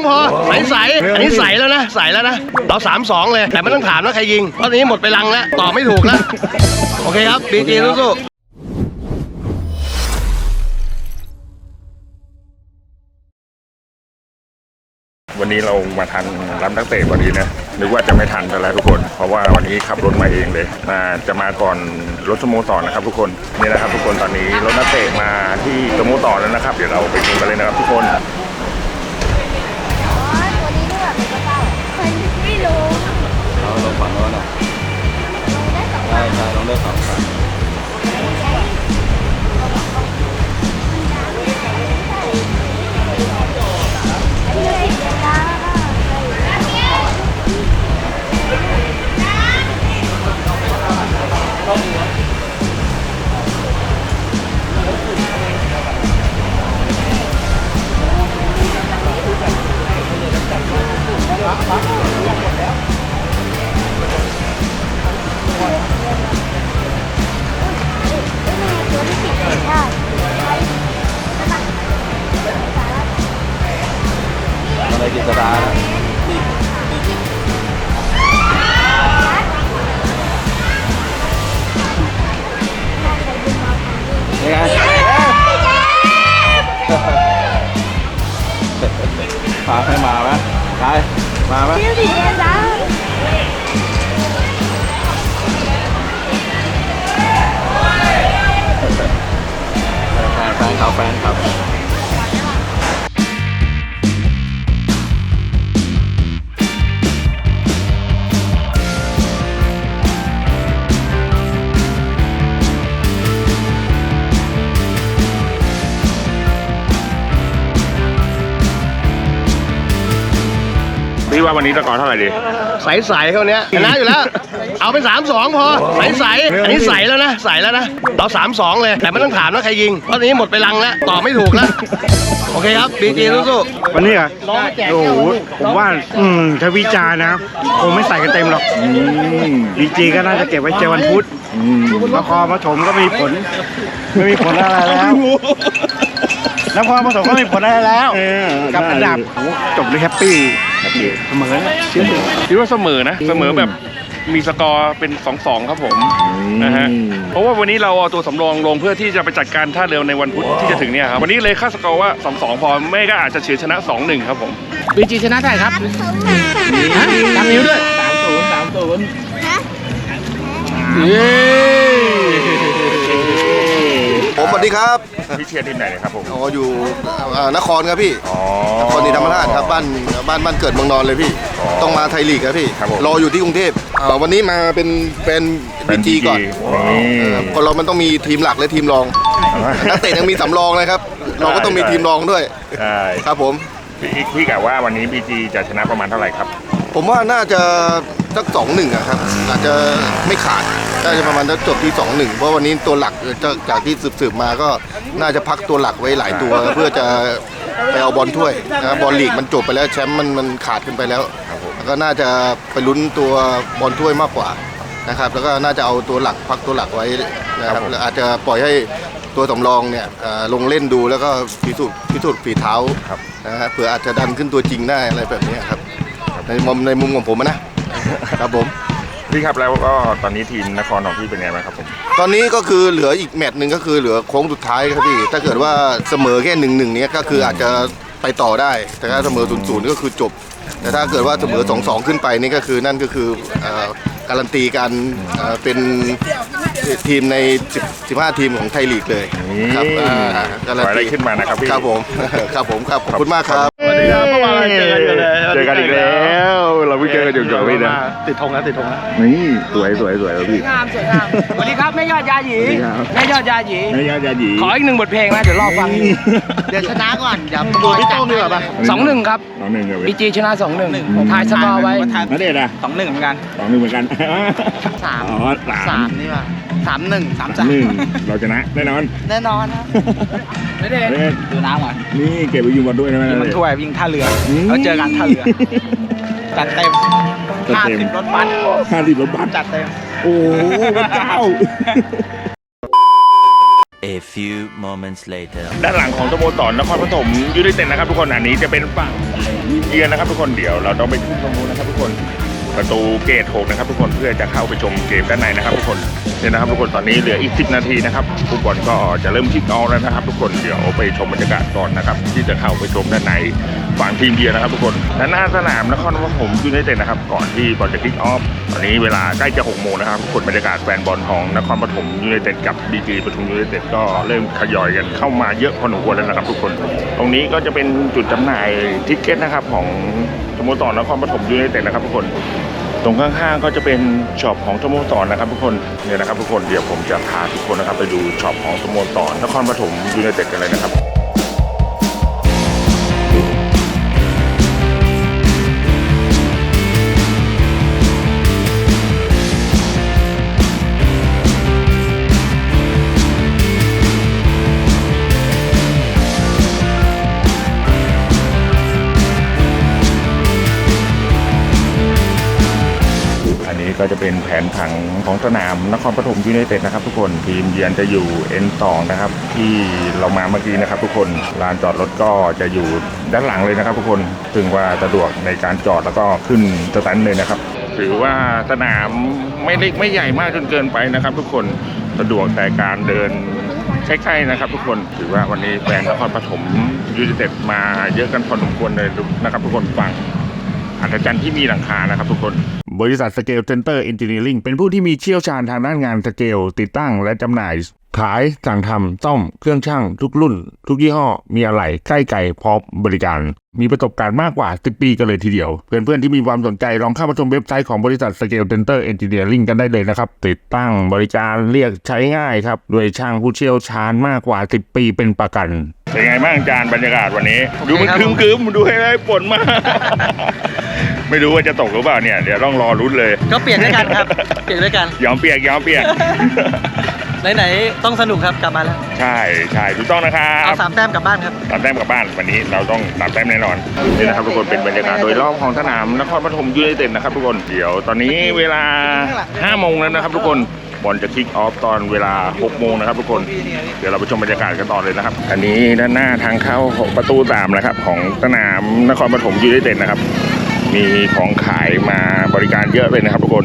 องพอใสใสๆอันนี้ใสแล้วนะใสแล้วนะเราสามสองเลยแต่ไม่ต้องถามว่าใครยิงเพราะตอนนี้หมดไปลังแล้วตอบไม่ถูกแล้วโอเคครับบีจีสู้ๆวันนี้เรามาทันรับนักเตะพอดีนะนึกว่าจะไม่ทันแต่แล้วทุกคน เพราะว่าวันนี้ขับรถมาเองเลยอ่าจะมาก่อนรถสโมสรนะครับ ทุกคนนี่นะครับ ทุกคนตอนนี้รถนักเตะมาที่สโมสรแล้วนะครับ เดี๋ยวเราไปดูกันเลยนะครับ ทุกคน่รู้เราลงฝั่งโน้นอะลงได้สองใช่ใช่ลงได้สองฝั่งเลยเดี๋ยว แฟนแฟนเขาแฟนครับพี่ว่าวันนี้ตะกอร์เท่าไหร่ดี ใสใสๆเขาเนี้ยชนะอยู่แล้ว เอาเป็นสามสองพอใสใสๆอันนี้ใสแล้วนะใสแล้วนะเราสามสองเลย แต่ไม่ต้องถามว่าใครยิง เพราะตอนนี้หมดไปลังแล้ว ตอบไม่ถูกแล้ว โอเคครับบีจีสู้วันนี้เหรอะๆน้องมาแจกโอ้แก้โหวผมว่า อืมถ้าวิจารณ์นะคงไม่ใส่กันเต็มหรอกดีจีก็น่าจะเก็บไว้เจอวันพุธนครปฐมก็ไม่มีผล ไม่มีผลอะไรแล้วนครปฐมก็ไม่มีผลอะไรแล้ว กับอันดับโอ้โหจบเลยแฮปปี้ เสมอนะเชื่อคิดว่าเสมอนะ เสมอแบบมีสกอร์เป็น2-2ครับผมนะฮะเพราะว่าวันนี้เราเอาตัวสำรองลงเพื่อที่จะไปจัดการท่าเรือในวันพุธที่จะถึงเนี่ยครับวันนี้เลยคาดสกอร์ว่า2-2พอไม่ก็อาจจะเฉือนชนะ2-1ครับผมบีจีชนะได้ครับฮะจำนิ้วด้วยสามศูนย์สามศูนย์เย้ ผมสวัสดีครับพี่เชียร์ทีมไหนเนี่ยครับผมอ๋ออยู่เอ่อนครครับพี่อ๋อ นครศรีธรรมราชครับบ้านบ้านบ้านเกิดเมืองนอนเลยพี่ อ๋อต้องมาไทยลีกครับพี่ครับผมรออยู่ที่กรุงเทพอ่าวันนี้มาเป็นเป็นบีจีก่อนนี่เออคนเรามันต้องมีทีมหลักและทีมรองนักเตะยังมีสำรองเลยครับเราก็ต้องมีทีมรองด้วยใช่ครับผม พี่พี่กะว่าวันนี้บีจีจะชนะประมาณเท่าไหร่ครับ ผมว่าน่าจะ สักสองหนึ่งอะครับ อาจจะไม่ขาดน่าจะประมาณสักจบที่สองหนึ่งเพราะวันนี้ตัวหลักเอ่อจากจากที่สืบๆมาก็น่าจะพักตัวหลักไว้หลายตัวเพื่อจะไปเอาบอลถ้วยนะครับบอลลีกมันจบไปแล้วแชมป์มันมันขาดขึ้นไปแล้วแล้วก็น่าจะไปลุ้นตัวบอลถ้วยมากกว่านะครับ แล้วก็น่าจะเอาตัวหลักพักตัวหลักไว้นะครับแล้วอาจจะปล่อยให้ตัวสำรองเนี่ยเอ่อลงเล่นดูแล้วก็พิสูจน์พิสูจน์ฝีเท้าครับนะฮะเผื่ออาจจะดันขึ้นตัวจริงได้อะไรแบบนี้ครับในมุมในมุมของผมอะนะ ครับผม พี่ครับแล้วก็ตอนนี้ทีมนครของพี่เป็นไงบ้างครับผมตอนนี้ก็คือเหลืออีกแมตช์หนึ่งก็คือเหลือโค้งสุดท้ายครับพี่ ถ้าเกิดว่าเสมอแค่หนึ่งหนึ่งเนี้ยก็คืออาจจะไปต่อได้ แต่ถ้าเสมอศูนย์ศูนย์ก็คือจบ แต่ถ้าเกิดว่าเสมอสองสองขึ้นไปนี่ก็คือนั่นก็คือเอ่อการันตีการเอ่อเป็นทีมใน10 15 ทีมของไทยลีกเลยครับอ่าขออะไรขึ้นมานะครับพี่ ครับผม ครับผมครับขอบคุณมากครับ สวัสดีครับเมื่อวานเราเจอกันอยู่เลยเจ อกันอีกแล้ว เราเพิ่งเจอกันอยู่ๆพี่นะติดธงแล้วติดธงแล้วนี่สวยสวยสวยแล้วพี่งามสวยงามสวัสดีครับแม่ยอดยาหยีสวัสดีครับแม่ยอดยาหยีนายยาญาหยีขออีกหนึ่งบทเพลงนะเดี๋ยวรอฟังเดี๋ยวชนะก่อนอย่าดูพี่โต้งดีกว่าปะสองหนึ่งครับสองหนึ่งเหรอบีพี่จีชนะสองหนึ่งทายสกอร์ไว้นัดเดชน์อะสองหนึ่งเหมือนกันสองหนึ่งเหมือนกันสามอ๋อสามสามนี่ป่ะ สามหนึ่งสามสามหนึ่งเราชนะแน่นอน แน่นอนนะไม่ได้เฮ้ยดูน้ำก่อนนี่เก็บไปยิงบอลด้วยนะแม่มันถ้วยวิ่งท่าเรืออืมแล้วเจอกันท่าเรือจัดเต็มจัดห้าเต็มสิบรถบัสห้าสิบรถบัสจัดเต็ม โอ้โหพระเจ้า A A few moments later. ด้านหลังของสโมสรนครปฐมยูไนเต็ดนะครับทุกคนอันนี้จะเป็นฝั่งเยือนนะครับทุกคนเดี๋ยวเราต้องไปขึ้นตรงนู้นนะครับทุกคน ประตูเกตหกนะครับทุกคนเพื่อจะเข้าไปชมเกมด้านในนะครับทุกคน เนี่ยนะครับทุกคนตอนนี้เหลืออีก 10 นาทีนะครับฟุตบอลก็จะเริ่มคิกออฟแล้วนะครับ ทุกคนเดี๋ยวไปชมบรรยากาศก่อนนะครับ ที่จะเข้าไปชมด้านในฝั่งทีมเยือนนะครับทุกคนด้านหน้าสนามนครปฐมยูไนเต็ดนะครับ ก่อนที่บอลจะคิกออฟตอนนี้เวลาใกล้จะ6โมงนะครับทุกคนบรรยากาศแฟนบอลของนครปฐมยูไนเต็ดกับบีจีปทุมยูไนเต็ดก็เริ่มทยอยกันเข้ามาเยอะพอสมควรแล้วนะครับ ทุกคน ตรงนี้ก็จะเป็นจุดจำหน่ายทิกเก็ตนะครับของสโมสรนครปฐมยูไนเต็ดนะครับทุกคน ตรงข้างๆก็จะเป็นช็อปของสโมสรนะครับทุกคนเนี่ยนะครับทุกคนเดี๋ยวผมจะพาทุกคนนะครับไปดูช็อปของสโมสรนครปฐมยูไนเต็ดกันเลยนะครับ ก็จะเป็นแผนผังของสนามนครปฐมยูไนเต็ดนะครับทุกคนทีมเยือนจะอยู่ N2 นะครับที่เรามาเมื่อกี้นะครับทุกคนลานจอดรถก็จะอยู่ด้านหลังเลยนะครับทุกคนซึ่งว่าสะดวกในการจอดแล้วก็ขึ้นสแตนเลยนะครับถือว่าสนามไม่เล็กไม่ใหญ่มากจนเกินไปนะครับ ทุกคนสะดวกแต่การเดินใกล้ๆนะครับ ทุกคนถือว่าวันนี้แฟนนครปฐมยูไนเต็ดมาเยอะกันพอสมควรเลยนะครับ ทุกคนฟังอัศจรรย์ที่มีหลังคานะครับ ทุกคน บริษัทสเกลเซ็นเตอร์เอนจิเนียริงเป็นผู้ที่มีเชี่ยวชาญทางด้านงานสเกลติดตั้งและจำหน่าย ขายสั่งทำซ่อมเครื่องช่างทุกรุ่น ทุกยี่ห้อ มีอะไรใกล้ไกลพร้อมบริการ มีประสบการณ์มากกว่า 10 ปีกันเลยทีเดียว เพื่อนๆที่มีความสนใจลองเข้ามาชมเว็บไซต์ของบริษัทสเกลเซ็นเตอร์เอนจิเนียริงกันได้เลยนะครับ ติดตั้งบริการเรียกใช้ง่ายครับด้วยช่างผู้เชี่ยวชาญมากกว่า 10 ปีเป็นประกันเป็นไงบ้างจานบรรยากาศวันนี้ ดูมันครึมๆดูให้ได้ฝนมาก ไม่รู้ว่าจะตกหรือเปล่าเนี่ยเดี๋ยวต้องรอรุ้นเลย ก็เปลี่ยนด้วยกันครับ เปลี่ยนด้วยกัน ยอมเปียกยอมเปียก ไหนๆต้องสนุกครับกลับมาแล้วใช่ใช่ถูกต้องนะครับเอาสามแต้มกลับบ้านครับสามแต้มกลับบ้านวันนี้เราต้องสามแต้มแน่นอนนี่นะครับทุกคนเป็นบรรยากาศโดยรอบของสนามนครปฐมยูไนเต็ดนะครับทุกคนเดี๋ยวตอนนี้เวลา5โมงแล้วนะครับทุกคนบอลจะคิกออฟตอนเวลา6โมงนะครับทุกคน เดี๋ยวเราไปชมบรรยากาศกันต่อเลยนะครับ อันนี้ด้านหน้าทางเข้าของประตูสามนะครับ ของสนามนครปฐมยูไนเต็ดนะครับ มีของขายมาบริการเยอะเลยนะครับทุกคน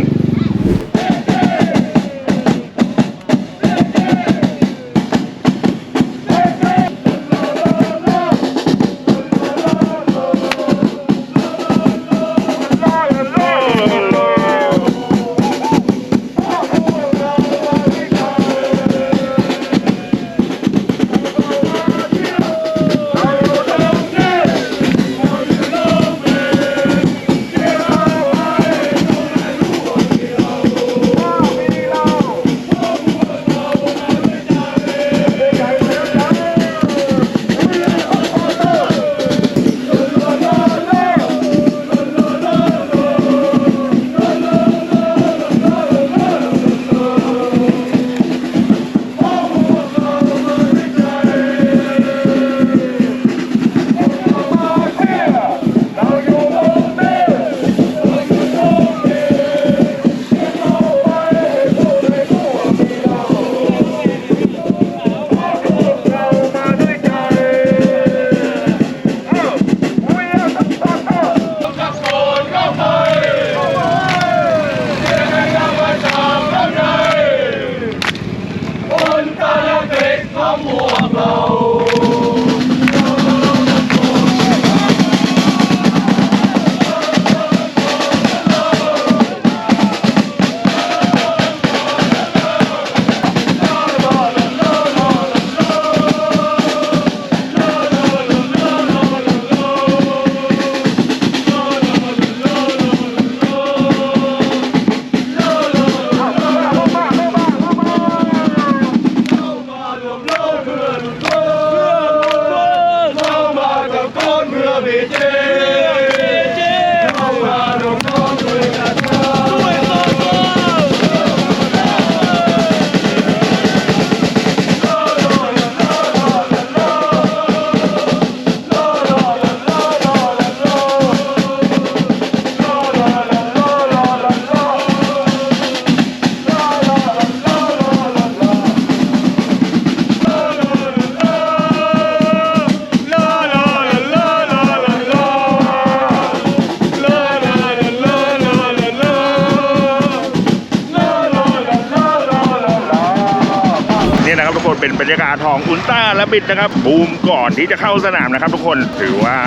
คนเป็นบรรยากาศของอุลตร้าและบิดนะครับบูมก่อนที่จะเข้าสนามนะครับ ทุกคนถือว่า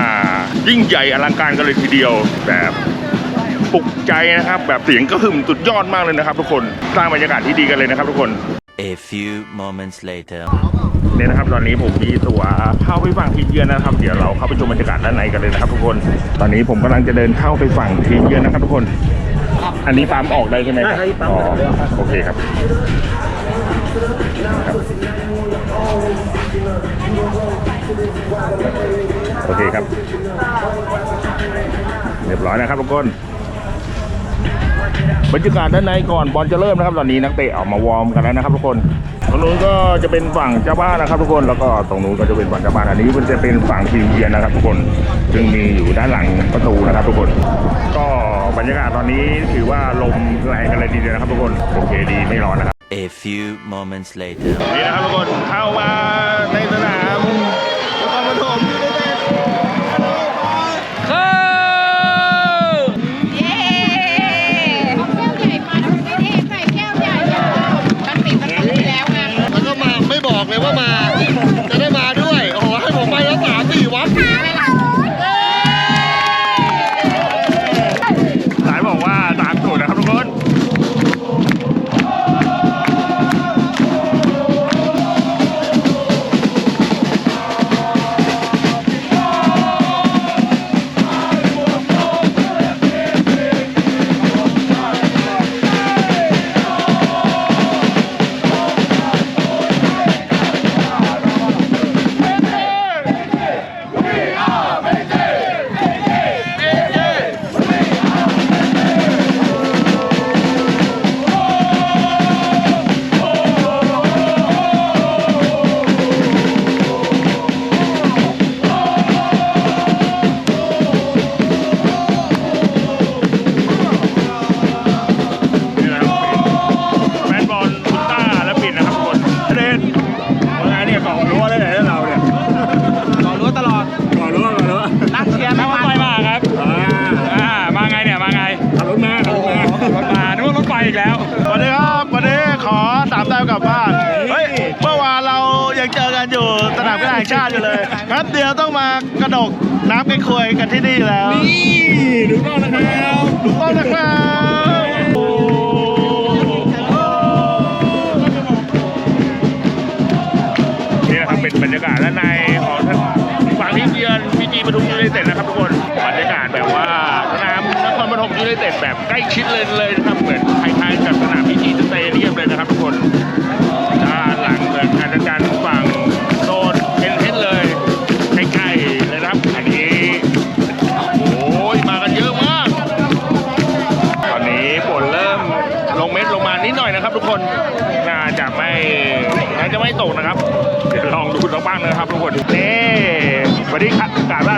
ยิ่งใหญ่อลังการกันเลยทีเดียวแบบปลุกใจนะครับแบบเสียงกระหึ่มสุดยอดมากเลยนะครับ ทุกคนสร้างบรรยากาศที่ดีกันเลยนะครับ ทุกคน A few moments later. เนี่ยนะครับตอนนี้ผมมีตัวเข้าไปฝั่งทีมเยือนนะครับ เดี๋ยวเราเข้าไปชมบรรยากาศด้านในกันเลยนะครับ ทุกคน ตอนนี้ผมกำลังจะเดินเข้าไปฝั่งทีมเยือนนะครับ ทุกคน อันนี้ปั๊มออกได้ใช่ไหมครับอ๋อโอเคครับ โอเคครับ เรียบร้อยนะครับทุกคนบรรยากาศด้านในก่อนบอลจะเริ่มนะครับ ตอนนี้นักเตะออกมาวอร์มกันแล้วนะครับทุกคนตรงนู้นก็จะเป็นฝั่งเจ้าบ้านนะครับทุกคนแล้วก็ตรงนู้นก็จะเป็นฝั่งเจ้าบ้านอันนี้มันจะเป็นฝั่งทีมเยือนนะครับ ทุกคนซึ่งมีอยู่ด้านหลังประตูนะครับ ทุกคน ก็บรรยากาศตอนนี้ถือว่าลมแรงกันเลยทีเดียวนะครับ ทุกคนโอเคดีไม่ร้อนนะครับ A few moments later. นี่นะครับทุกคนเข้ามาในสนามนครปฐมยูไนเต็ดเย้แก้วใหญ่มาไม่ได้ใส่แก้วใหญ่อะมันปิดประตูแล้วไงแล้วก็มาไม่บอกเลยว่ามา จะได้มาด้วย โอ้โหให้ผมไปแล้วสามสี่วัดส เลยครับเดียวต้องมากระดกน้ำกันควยกันที่นี่แล้ว นี่ดูกล้องนะครับถูกต้องนะครับนี่นะครับเป็นบรรยากาศด้านในของฝั่งที่เยือนพีจีปทุมยูไนเต็ดนะครับทุกคนบรรยากาศแบบว่าสนามนครปฐมยูไนเต็ดแบบใกล้ชิดเลยเลยนะครับเหมือนคล้ายๆกับสนามพีจีสเตเดียมเลยนะครับทุกคนด้านหลังเหมือนอาจารย์ฝั่งากนะครับทุกคนนี่วันนี้กาดได้เท่า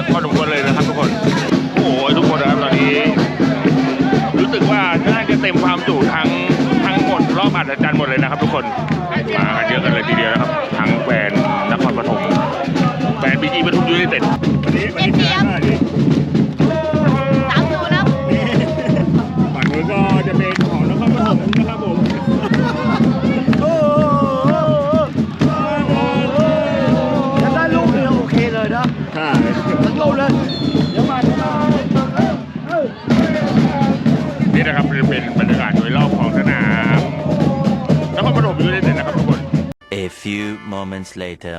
อะพอสมควรเลยนะครับทุกคน โอ้โหทุกคนนะครับตอนนี้ รู้สึกว่าน่าจะเต็มความจุทั้งทั้งหมดรอบอัดจรรย์หมดเลยนะครับ ทุกคนมากันเยอะกันเลยทีเดียวนะครับทั้งแฟนนครปฐมแฟนบีจีปทุมยูไนเต็ดวันนี้วันนี้เจี๊ยม moments later.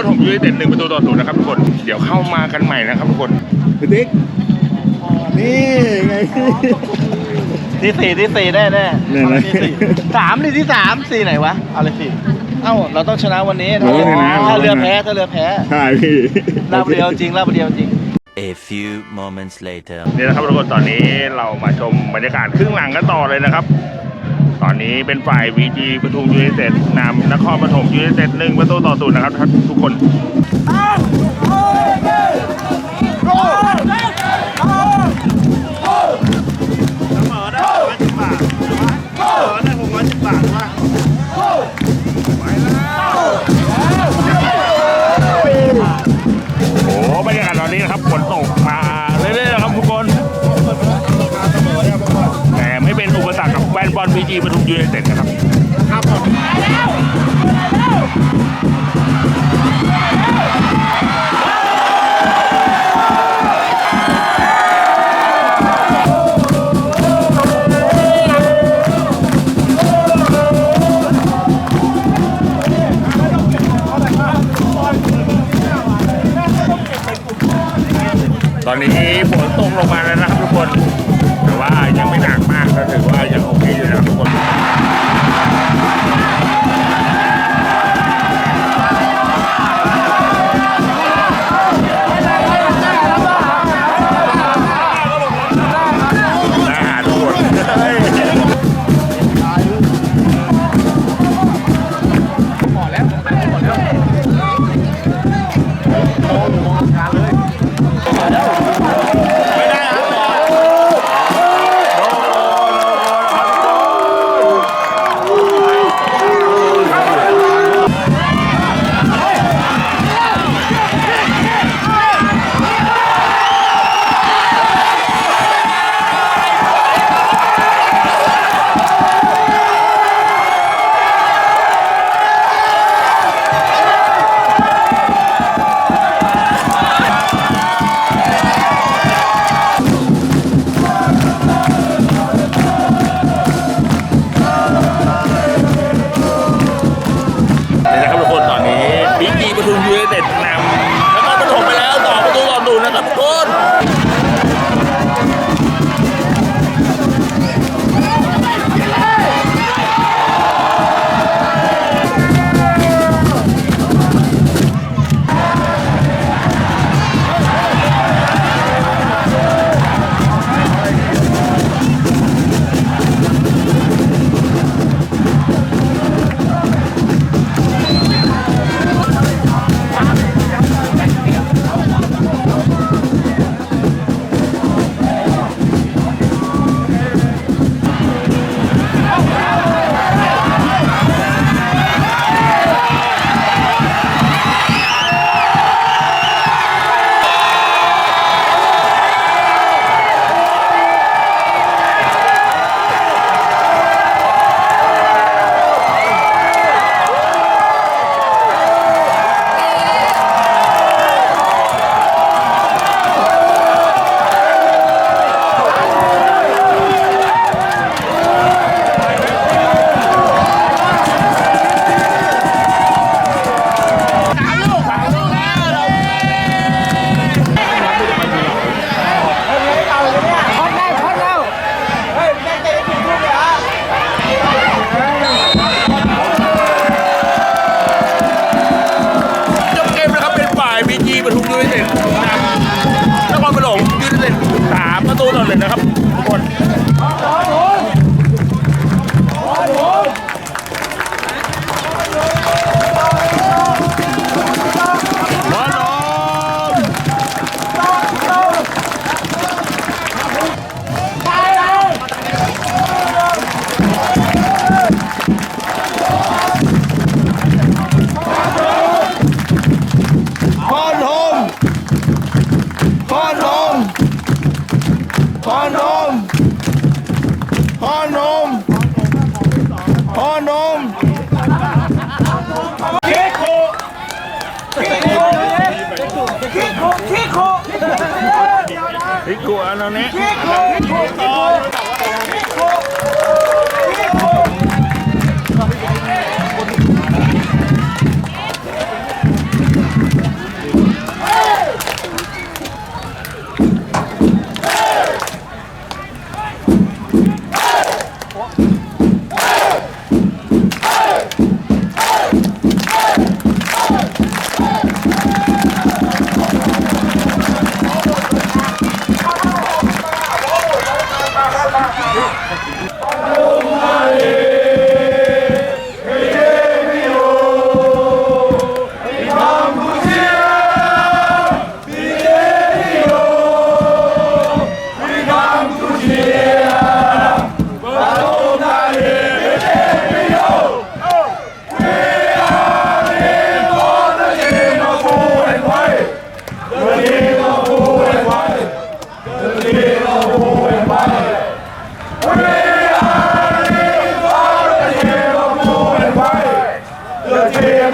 ปฐมยูไนเต็ดหนึ่งประตูต่อศูนย์นะครับทุกคน เดี๋ยวเข้ามากันใหม่นะครับทุกคนติ๊กนี่ไงที่สี่ที่สี่แน่แน่เนี่ยนะสามนี่ที่สามสี่ไหนวะเอาเลยสี่เอ้าเราต้องชนะวันนี้เราต้องชนะถ้าเรือแพ้ถ้าเรือแพ้ใช่พี่ลาบเดียวจริงลาบเดียวจริง A few moments later. นี่นะครับทุกคนตอนนี้เรามาชมบรรยากาศครึ่งหลังกันต่อเลยนะครับต อนนี้เป็นฝ่ายวีจีปทุมยูไนเต็ดนำนครปฐมยูไนเต็ดหนึ่งประตูต่อศูนย์นะครับทุกคน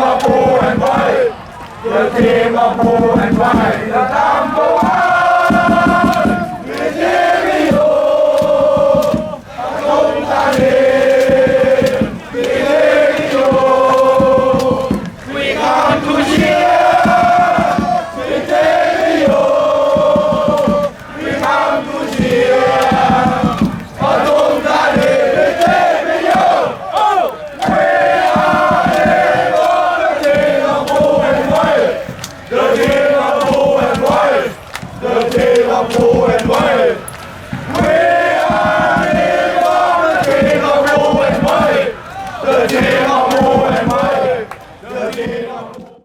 a blue and white. The team of blue and white. The number one.